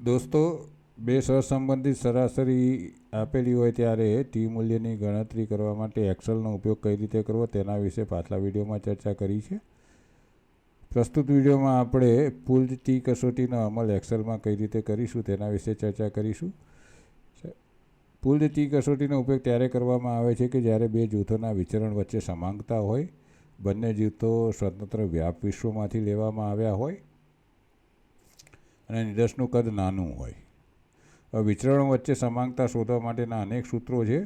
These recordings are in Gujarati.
દોસ્તો, બે સહસંબંધિત સરાસરી આપેલી હોય ત્યારે ટી મૂલ્યની ગણતરી કરવા માટે એક્સલનો ઉપયોગ કઈ રીતે કરવો તેના વિશે પાછલા વિડીયોમાં ચર્ચા કરી છે. પ્રસ્તુત વિડીયોમાં આપણે પુલ્ડ ટી કસોટીનો અમલ એક્સેલમાં કઈ રીતે કરીશું તેના વિશે ચર્ચા કરીશું. પુલ્ડ ટી કસોટીનો ઉપયોગ ત્યારે કરવામાં આવે છે કે જ્યારે બે જૂથોના વિચરણ વચ્ચે સમાંગતા હોય, બંને જૂથો સ્વતંત્ર વ્યાપ વિશ્વમાંથી લેવામાં આવ્યા હોય અને નિદર્શનું કદ નાનું હોય. વિચરણો વચ્ચે સમાંગતા શોધવા માટેના અનેક સૂત્રો છે,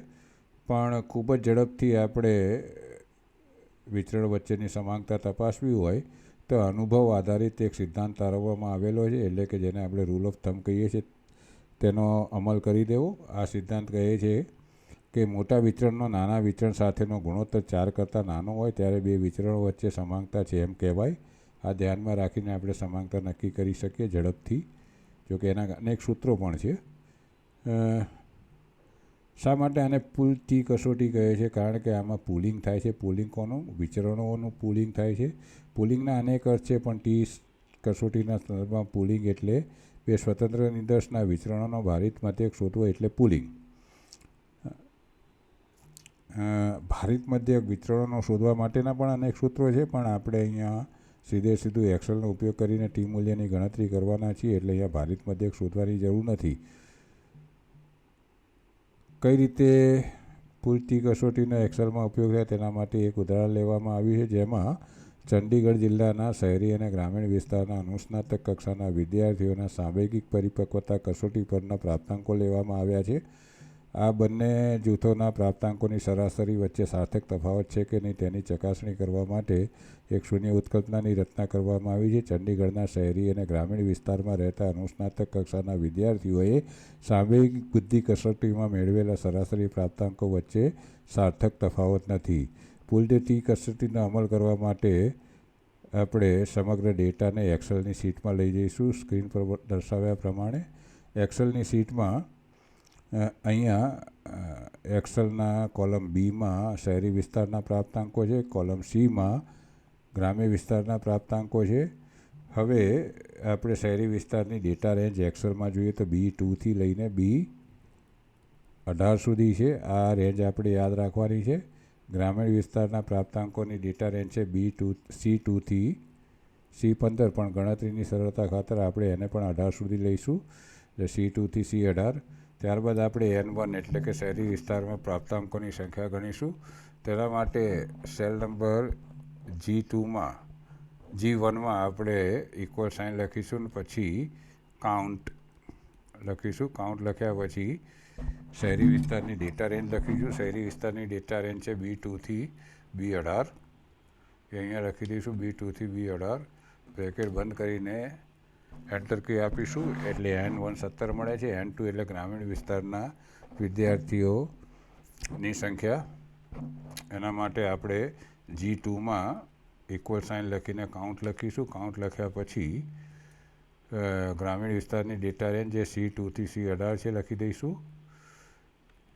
પણ ખૂબ જ ઝડપથી આપણે વિચરણ વચ્ચેની સમાંગતા તપાસવી હોય તો અનુભવ આધારિત એક સિદ્ધાંત તારવવામાં આવેલો છે, એટલે કે જેને આપણે રૂલ ઓફ થમ કહીએ છીએ. તેનો અમલ કરી દેવો. આ સિદ્ધાંત કહે છે કે મોટા વિચરણનો નાના વિચરણ સાથેનો ગુણોત્તર ચાર કરતાં નાનો હોય, ત્યારે બે વિચરણો વચ્ચે સમાનતા છે એમ કહેવાય. આ ધ્યાનમાં રાખીને આપણે સમાંગતા નક્કી કરી શકીએ ઝડપથી. જોકે એના અનેક સૂત્રો પણ છે. શા માટે આને પુલ ટી કસોટી કહે છે? કારણ કે આમાં પુલિંગ થાય છે. પુલિંગ કોનું વિચરણોનું પુલિંગ થાય છે. પુલિંગના અનેક અર્થ છે, પણ ટી કસોટીના સંદર્ભમાં પુલિંગ એટલે બે સ્વતંત્ર નિદર્શના, વિચરણોનો ભારિત એક શોધવો એટલે પુલિંગ. ભારિત મધ્યક વિતરણોનો શોધવા માટેના પણ અનેક સૂત્રો છે, પણ આપણે અહીંયા સીધે સીધું એક્સેલનો ઉપયોગ કરીને ટી મૂલ્યની ગણતરી કરવાના છીએ એટલે અહીંયા ભારિત મધ્યક શોધવાની જરૂર નથી. કઈ રીતે પૂરતી કસોટીનો એક્સેલમાં ઉપયોગ થાય તેના માટે એક ઉદાહરણ લેવામાં આવ્યું છે જેમાં ચંડીગઢ જિલ્લાના શહેરી અને ગ્રામીણ વિસ્તારના અનુસ્નાતક કક્ષાના વિદ્યાર્થીઓના સાંવેગિક પરિપક્વતા કસોટી પરના પ્રાપ્તાંકો લેવામાં આવ્યા છે. આ બંને જૂથોના પ્રાપ્તાંકોની સરાસરી વચ્ચે સાર્થક તફાવત છે કે નહીં તેની ચકાસણી કરવા માટે એક શૂન્ય ઉત્કલ્પનાની રચના કરવામાં આવી છે. ચંડીગઢના શહેરી અને ગ્રામીણ વિસ્તારમાં રહેતા અનુસ્નાતક કક્ષાના વિદ્યાર્થીઓએ સામૂહિક બુદ્ધિ કસોટીમાં મેળવેલા સરાસરી પ્રાપ્તાંકો વચ્ચે સાર્થક તફાવત નથી. પુલ્ડ ટી કસોટીનો અમલ કરવા માટે આપણે સમગ્ર ડેટાને એક્સેલની સીટમાં લઈ જઈશું. સ્ક્રીન પર દર્શાવ્યા પ્રમાણે એક્સેલની સીટમાં અહીંયા એક્સેલના કોલમ બીમાં શહેરી વિસ્તારના પ્રાપ્તાંકો છે, કોલમ સીમાં ગ્રામ્ય વિસ્તારના પ્રાપ્તાંકો છે. હવે આપણે શહેરી વિસ્તારની ડેટા રેન્જ એક્સેલમાં જોઈએ તો બી ટુથી લઈને બી અઢાર સુધી છે. આ રેન્જ આપણે યાદ રાખવાની છે. ગ્રામીણ વિસ્તારના પ્રાપ્તાંકોની ડેટા રેન્જ છે બી ટુ, સી ટુથી સી પંદર, પણ ગણતરીની સરળતા ખાતર આપણે એને પણ અઢાર સુધી લઈશું. એટલે સી ટુથી સી અઢાર. ત્યારબાદ આપણે એન વન એટલે કે શહેરી વિસ્તારમાં પ્રાપ્તાંકોની સંખ્યા ગણીશું. તેના માટે સેલ નંબર જી ટુમાં જી વનમાં આપણે ઇક્વલ સાઇન લખીશું ને પછી કાઉન્ટ લખીશું. કાઉન્ટ લખ્યા પછી શહેરી વિસ્તારની ડેટા રેન્જ લખીશું. શહેરી વિસ્તારની ડેટા રેન્જ છે બી ટુથી બી અઢાર. અહીંયા લખી દઈશું બી ટુથી બી અઢાર. બ્રેકેટ બંધ કરીને એન્ટર કી આપીશું એટલે એન વન સત્તર મળે છે. એન ટુ એટલે ગ્રામીણ વિસ્તારના વિદ્યાર્થીઓની સંખ્યા. એના માટે આપણે જી ટુમાં ઇક્વલ સાઇન લખીને કાઉન્ટ લખીશું. કાઉન્ટ લખ્યા પછી ગ્રામીણ વિસ્તારની ડેટા રેન્જ જે સી ટુથી સી અઢાર છે લખી દઈશું.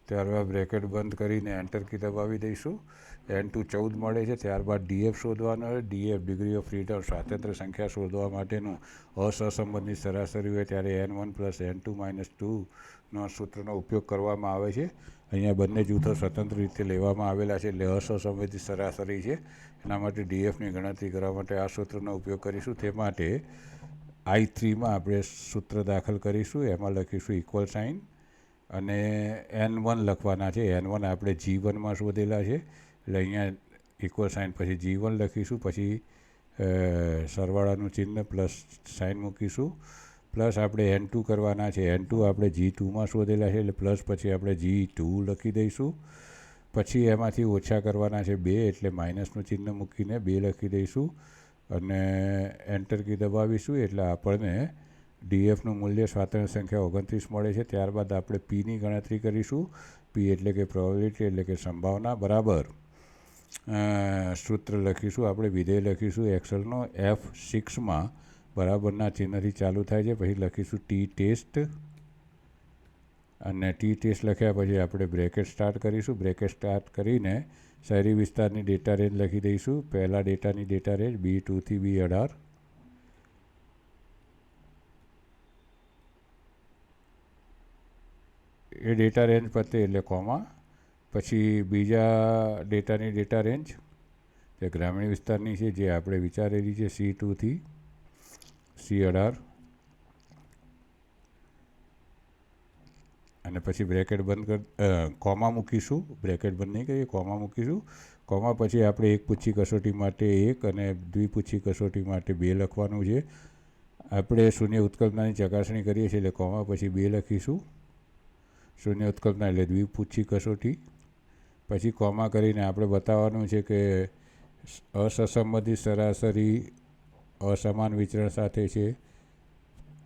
ત્યારબાદ બ્રેકેટ બંધ કરીને એન્ટર કી દબાવી દઈશું. એન ટુ ચૌદ મળે છે. ત્યારબાદ ડીએફ શોધવાનો હોય ડીએફ ડિગ્રી ઓફ ફ્રીડમ સ્વાતંત્ર્ય સંખ્યા શોધવા માટેનું અસહસંબંધની સરાસરી હોય ત્યારે N one plus N two minus ટુનો સૂત્રનો ઉપયોગ કરવામાં આવે છે. અહીંયા બંને જૂથો સ્વતંત્ર રીતે લેવામાં આવેલા છે એટલે અસહસંબંધિત સરાસરી છે. એના માટે ડીએફની ગણતરી કરવા માટે આ સૂત્રનો ઉપયોગ કરીશું. તે માટે આઈ થ્રીમાં આપણે સૂત્ર દાખલ કરીશું. એમાં લખીશું ઇક્વલ સાઇન અને એન વન લખવાના છે. એન વન આપણે જી વનમાં શોધેલા છે. એટલે અહીંયા ઇક્વલ સાઇન પછી જી વન લખીશું, પછી સરવાળાનું ચિહ્ન પ્લસ સાઇન મૂકીશું. પ્લસ આપણે એન ટુ કરવાના છે. એન ટુ આપણે જી ટુમાં શોધેલા છે. એટલે પ્લસ પછી આપણે જી ટુ લખી દઈશું. પછી એમાંથી ઓછા કરવાના છે બે, એટલે માઇનસનું ચિહ્ન મૂકીને બે લખી દઈશું. અને એન્ટર કી દબાવીશું. એટલે આપણને ડીએફનું મૂલ્ય સ્વાતંત્ર્ય સંખ્યા ઓગણત્રીસ મળે છે, ત્યારબાદ આપણે પીની ગણતરી કરીશું. પી એટલે કે પ્રોબેબિલિટી એટલે કે સંભાવના, બરાબર. સૂત્ર લખીશું, આપણે વિધેય લખીશું એક્સલનો એફ સિક્સમાં બરાબરના ચિહ્નથી ચાલુ થાય છે, પછી લખીશું ટી ટેસ્ટ અને ટી ટેસ્ટ લખ્યા પછી આપણે બ્રેકેટ સ્ટાર્ટ કરીશું. બ્રેકેટ સ્ટાર્ટ કરીને શહેરી વિસ્તારની ડેટા રેન્જ લખી દઈશું. પહેલાં ડેટાની ડેટા રેન્જ બી ટુથી બી અઢાર. એ ડેટા રેન્જ પતે એટલે કોમા પછી બીજા ડેટાની ડેટા રેન્જ જે ગ્રામીણ વિસ્તારની છે, જે આપણે વિચારેલી છે સી ટુથી સી અઢાર અને પછી બ્રેકેટ બંધ કર કોમા મૂકીશું. બ્રેકેટ બંધ નહીં કરીએ કોમા મૂકીશું. કોમા પછી આપણે એક પૂછી કસોટી માટે એક અને દ્વિપૂછી કસોટી માટે બે લખવાનું છે. આપણે શૂન્ય ઉત્કલ્પનાની ચકાસણી કરીએ છીએ એટલે કોમા પછી બે લખીશું. શૂન્ય ઉત્કલ્પના એટલે દ્વિપૂછી કસોટી. પછી કોમા કરીને આપણે બતાવવાનું છે કે અસંબંધિત સરાસરી અસમાન વિચરણ સાથે છે.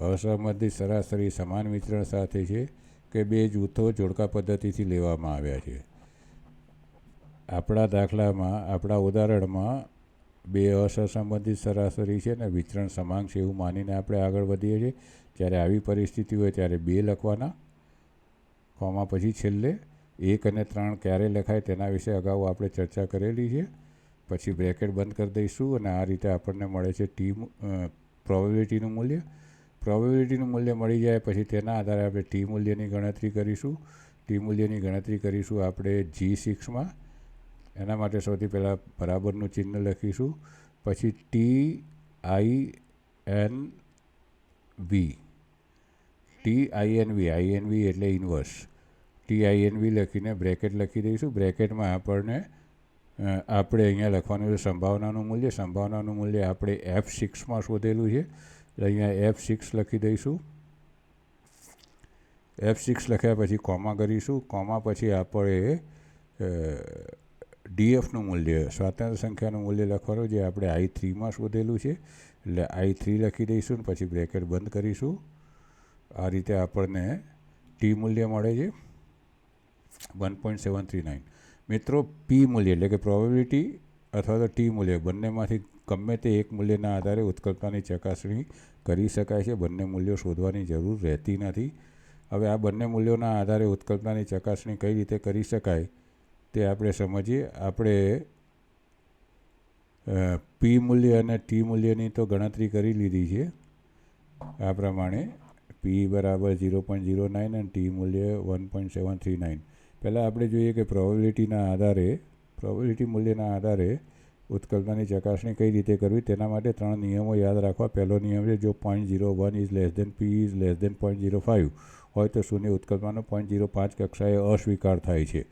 અસંબંધિત સરાસરી સમાન વિચરણ સાથે છે કે બે જૂથો જોડકા પદ્ધતિથી લેવામાં આવ્યા છે. આપણા દાખલામાં, આપણા ઉદાહરણમાં બે અસંબંધિત સરાસરી છે ને વિચરણ સમાન છે એવું માનીને આપણે આગળ વધીએ છીએ. જ્યારે આવી પરિસ્થિતિ હોય ત્યારે બે લખવાના. કોમા પછી છેલ્લે એક અને ત્રણ ક્યારે લખાય તેના વિશે અગાઉ આપણે ચર્ચા કરેલી છે. પછી બ્રેકેટ બંધ કરી દઈશું અને આ રીતે આપણને મળે છે ટી પ્રોબેબિલિટીનું મૂલ્ય. પ્રોબેબિલિટીનું મૂલ્ય મળી જાય પછી તેના આધારે આપણે ટી મૂલ્યની ગણતરી કરીશું. ટી મૂલ્યની ગણતરી કરીશું આપણે જી સિક્સમાં એના માટે સૌથી પહેલાં બરાબરનું ચિહ્ન લખીશું. પછી T I N V. T INV N V I N V એટલે ઇન્વર્સ ટી આઈએનવી લખીને બ્રેકેટ લખી દઈશું. બ્રેકેટમાં આપણને આપણે અહીંયા લખવાનું છે સંભાવનાનું મૂલ્ય. સંભાવનાનું મૂલ્ય આપણે એફ સિક્સમાં શોધેલું છે. એટલે અહીંયા એફ સિક્સ લખી દઈશું. એફ સિક્સ લખ્યા પછી કોમા કરીશું. કોમા પછી આપણે ડીએફનું મૂલ્ય, સ્વાતંત્ર સંખ્યાનું મૂલ્ય લખવાનું જે આપણે આઈ થ્રીમાં શોધેલું છે. એટલે આઈ થ્રી લખી દઈશું ને પછી બ્રેકેટ બંધ કરીશું. આ રીતે આપણને ટી મૂલ્ય મળે છે. One point seven three nine. મિત્રો પી મૂલ્ય એટલે કે પ્રોબેબિલિટી અથવા તો ટી મૂલ્ય, બંનેમાંથી ગમે તે એક મૂલ્યના આધારે ઉત્કલ્પનાની ચકાસણી કરી શકાય છે. બંને મૂલ્યો શોધવાની જરૂર રહેતી નથી. હવે આ બંને મૂલ્યોના આધારે ઉત્કલ્પનાની ચકાસણી કઈ રીતે કરી શકાય તે આપણે સમજીએ. આપણે પી મૂલ્ય અને ટી મૂલ્યની તો ગણતરી કરી લીધી છે. આ પ્રમાણે પી બરાબર ઝીરો પોઈન્ટ ઝીરો નાઇન અને ટી મૂલ્ય one point seven three nine પહેલાં આપણે જોઈએ કે પ્રોબેબિલિટીના આધારે પ્રોબેબિલિટી મૂલ્યના આધારે ઉત્કલ્પનાની ચકાસણી કઈ રીતે કરવી? તેના માટે ત્રણ નિયમો યાદ રાખવા. પહેલો નિયમ છે, જો point zero one is less than P is less than point zero five હોય તો શૂન્ય ઉત્કલ્પનાનો પોઈન્ટ ઝીરો પાંચ કક્ષાએ અસ્વીકાર થાય છે.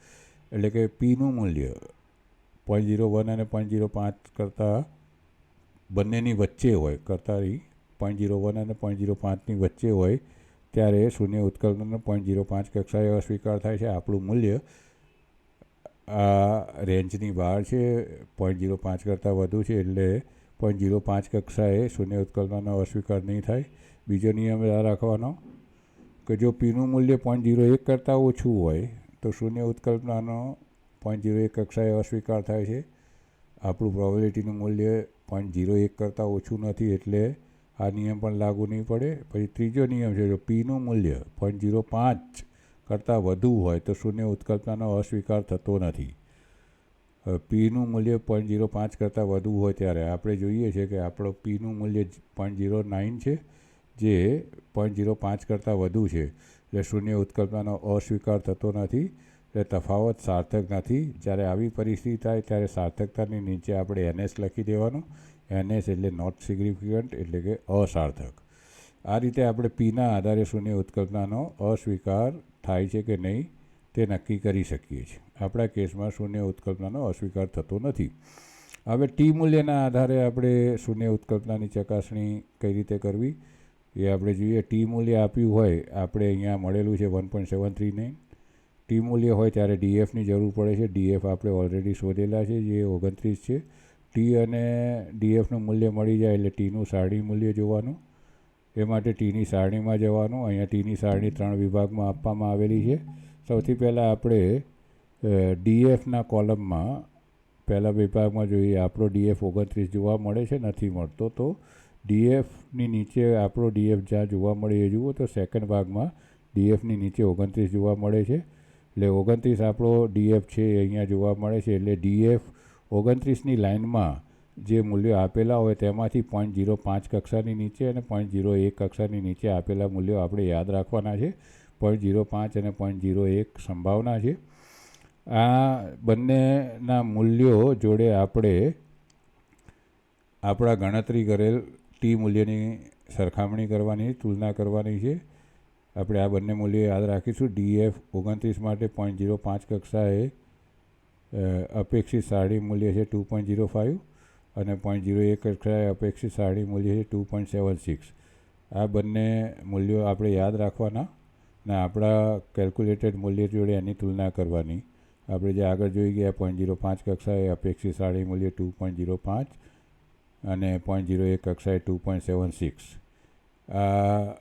એટલે કે પીનું મૂલ્ય પોઈન્ટ ઝીરો વન અને પોઈન્ટ ઝીરો પાંચ કરતાં બંનેની વચ્ચે હોય, કરતાં પોઈન્ટ ઝીરો વન અને પોઈન્ટ ઝીરો પાંચની વચ્ચે હોય, ત્યારે શૂન્ય ઉત્કલ્પનનો પોઈન્ટ ઝીરો પાંચ કક્ષાએ અસ્વીકાર થાય છે. આપણું મૂલ્ય આ રેન્જની બહાર છે. પોઈન્ટ ઝીરો પાંચ કરતાં વધુ છે એટલે પોઈન્ટ ઝીરો પાંચ કક્ષાએ શૂન્ય ઉત્કલ્પનાનો અસ્વીકાર નહીં થાય. બીજો નિયમ યાદ રાખવાનો કે જો પીનું મૂલ્ય પોઈન્ટ ઝીરો એક કરતાં ઓછું હોય, તો શૂન્ય ઉત્કલ્પનાનો પોઈન્ટ ઝીરો એક કક્ષાએ અસ્વીકાર થાય છે. આપણું પ્રોબેબિલિટીનું મૂલ્ય પોઈન્ટ ઝીરો એક કરતાં ઓછું નથી એટલે આ નિયમ પણ લાગુ નહીં પડે. પછી ત્રીજો નિયમ છે જો પીનું મૂલ્ય પોઈન્ટ ઝીરો પાંચ કરતાં વધુ હોય તો શૂન્ય ઉત્કલ્પનાનો અસ્વીકાર થતો નથી. પીનું મૂલ્ય પોઈન્ટ ઝીરો પાંચ કરતાં વધુ હોય ત્યારે આપણે જોઈએ છીએ કે આપણો પીનું મૂલ્ય પોઈન્ટ ઝીરો નાઇન છે, જે પોઈન્ટ ઝીરો પાંચ કરતાં વધુ છે. એટલે શૂન્ય ઉત્કલ્પનાનો અસ્વીકાર થતો નથી. એટલે તફાવત સાર્થક નથી. જ્યારે આવી પરિસ્થિતિ થાય ત્યારે સાર્થકતાની નીચે આપણે એનએસ લખી દેવાનું. એનએસ એટલે નોટ સિગ્નિફિકન્ટ એટલે કે અસાર્થક. આ રીતે આપણે પીના આધારે શૂન્ય ઉત્કલ્પનાનો અસ્વીકાર થાય છે કે નહીં તે નક્કી કરી શકીએ છીએ. આપણા કેસમાં શૂન્ય ઉત્કલ્પનાનો અસ્વીકાર થતો નથી. હવે ટી મૂલ્યના આધારે આપણે શૂન્ય ઉત્કલ્પનાની ચકાસણી કઈ રીતે કરવી? એ આપણે જોઈએ. ટી મૂલ્ય આપ્યું હોય, આપણે અહીંયા મળેલું છે one point seven three nine T મૂલ્ય હોય ત્યારે ડીએફની જરૂર પડે છે. ડીએફ આપણે ઓલરેડી શોધેલા છે, જે ઓગણત્રીસ છે. ટી અને ડીએફનું મૂલ્ય મળી જાય એટલે ટીનું સારણી મૂલ્ય જોવાનું. એ માટે ટીની સારણીમાં જવાનું. અહીંયા ટીની સારણી ત્રણ વિભાગમાં આપવામાં આવેલી છે. સૌથી પહેલાં આપણે ડીએફના કોલમમાં પહેલા વિભાગમાં જોઈએ, આપણો ડીએફ ઓગણત્રીસ જોવા મળે છે, નથી મળતો તો ડીએફની નીચે આપણો ડીએફ જ્યાં જોવા મળે એ જુઓ તો સેકન્ડ ભાગમાં ડીએફની નીચે ઓગણત્રીસ જોવા મળે છે. એટલે ઓગણત્રીસ આપણો ડીએફ છે એ અહીંયા જોવા મળે છે. એટલે ડીએફ ઓગણત્રીસની લાઇનમાં જે મૂલ્યો આપેલા હોય તેમાંથી પોઈન્ટ ઝીરો પાંચ કક્ષાની નીચે અને પોઈન્ટ ઝીરો એક કક્ષાની નીચે આપેલા મૂલ્યો આપણે યાદ રાખવાના છે. પોઈન્ટ જીરો પાંચ અને પોઈન્ટ જીરો એક સંભાવના છે. આ બંનેના મૂલ્યો જોડે આપણે આપણા ગણતરી કરેલ ટી મૂલ્યની સરખામણી કરવાની, તુલના કરવાની છે. આપણે આ બંને મૂલ્યો યાદ રાખીશું. ડીએફ ઓગણત્રીસ માટે પોઈન્ટ જીરો પાંચ કક્ષાએ અપેક્ષિત સારણી મૂલ્ય છે ટુ પોઈન્ટ જીરો ફાઇવ અને પોઈન્ટ જીરો એક કક્ષાએ અપેક્ષિત સારણી મૂલ્ય છે ટુ પોઈન્ટ સેવન સિક્સ. આ બંને મૂલ્યો આપણે યાદ રાખવાના ને આપણા કેલ્ક્યુલેટેડ મૂલ્ય જોડે એની તુલના કરવાની. આપણે જે આગળ જોઈ ગયા, પોઈન્ટ જીરો પાંચ કક્ષાએ અપેક્ષિત સારણી મૂલ્ય ટુ પોઈન્ટ જીરો પાંચ અને પોઈન્ટ જીરો એક કક્ષાએ ટુ પોઈન્ટ સેવન સિક્સ. આ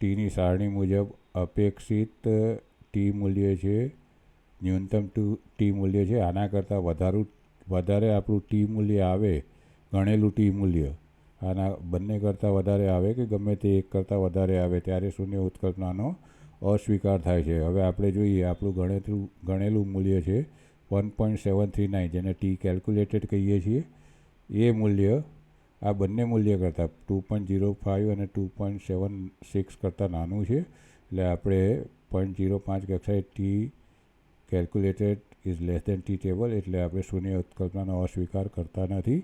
ટીની સારણી મુજબ અપેક્ષિત ટી મૂલ્ય છે ન્યૂનતમ ટુ ટી મૂલ્ય છે. આના કરતાં વધારું, વધારે આપણું ટી મૂલ્ય આવે, ગણેલું ટી મૂલ્ય, આના બંને કરતાં વધારે આવે કે ગમે તે એક કરતાં વધારે આવે, ત્યારે શૂન્ય ઉત્કલ્પનાનો અસ્વીકાર થાય છે. હવે આપણે જોઈએ, આપણું ગણેલું ગણેલું મૂલ્ય છે one point seven three nine, જેને ટી કેલ્ક્યુલેટેડ કહીએ છીએ. એ મૂલ્ય, આ બંને મૂલ્ય કરતાં ટુ પોઈન્ટ ઝીરો ફાઇવ અને ટુ પોઈન્ટ સેવન સિક્સ કરતાં નાનું છે. એટલે આપણે પોઈન્ટ જીરો પાંચ કક્ષાએ T calculated is less than T table એટલે આપણે શૂન્ય ઉત્કલ્પનાનો અસ્વીકાર કરતા નથી.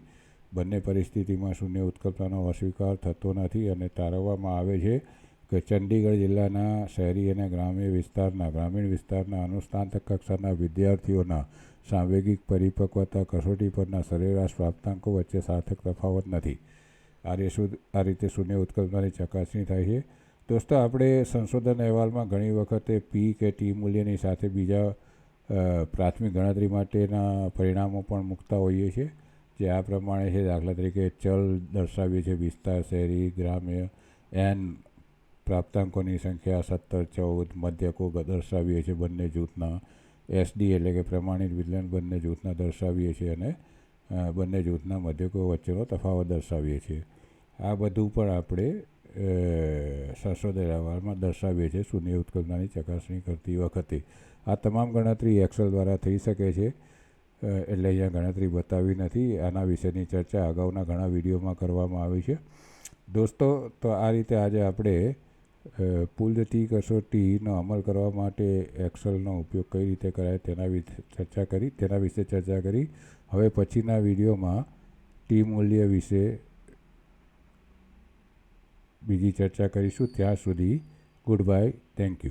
બંને પરિસ્થિતિમાં શૂન્ય ઉત્કલ્પનાનો અસ્વીકાર થતો નથી અને તારવવામાં આવે છે કે ચંડીગઢ જિલ્લાના શહેરી અને ગ્રામ્ય વિસ્તારના, ગ્રામીણ વિસ્તારના અનુસ્નાતક કક્ષાના વિદ્યાર્થીઓના સાંવેગિક પરિપક્વતા, કસોટી પરના સરેરાશ પ્રાપ્તાંકો વચ્ચે સાર્થક તફાવત નથી. આ રે આ રીતે શૂન્ય ઉત્કલ્પનાની ચકાસણી થાય છે? દોસ્તો, આપણે સંશોધન અહેવાલમાં ઘણી વખતે પી કે ટી મૂલ્યની સાથે બીજા પ્રાથમિક ગણતરી માટેના પરિણામો પણ મૂકતા હોઈએ છીએ. જે આ પ્રમાણે છે, દાખલા તરીકે ચલ દર્શાવીએ છીએ વિસ્તાર, શહેરી, ગ્રામ્ય, એન પ્રાપ્તાંકોની સંખ્યા સત્તર, ચૌદ, મધ્યકો દર્શાવીએ છીએ બંને જૂથના. એસડી એટલે કે પ્રમાણિત વિજ્ઞાન બંને જૂથના દર્શાવીએ છીએ અને બંને જૂથના મધ્યકો વચ્ચેનો તફાવત દર્શાવીએ છીએ. આ બધું પણ આપણે સંશોધન અહેવાલમાં દર્શાવીએ છીએ શૂન્ય ઉત્કલ્પનાની ચકાસણી કરતી વખતે. આ તમામ ગણતરી એક્સેલ દ્વારા થઈ શકે છે એટલે અહીંયા ગણતરી બતાવી નથી. આના વિશેની ચર્ચા અગાઉના ઘણા વિડીયોમાં કરવામાં આવી છે. દોસ્તો, તો આ રીતે આજે આપણે પુલ ટી કસોટીનો અમલ કરવા માટે એક્સેલનો ઉપયોગ કઈ રીતે કરાય તેના વિશે ચર્ચા કરી, તેના વિશે ચર્ચા કરી. હવે પછીના વિડીયોમાં ટી મૂલ્ય વિશે બીજી ચર્ચા કરીશું. ત્યાં સુધી ગુડ બાય. Thank you.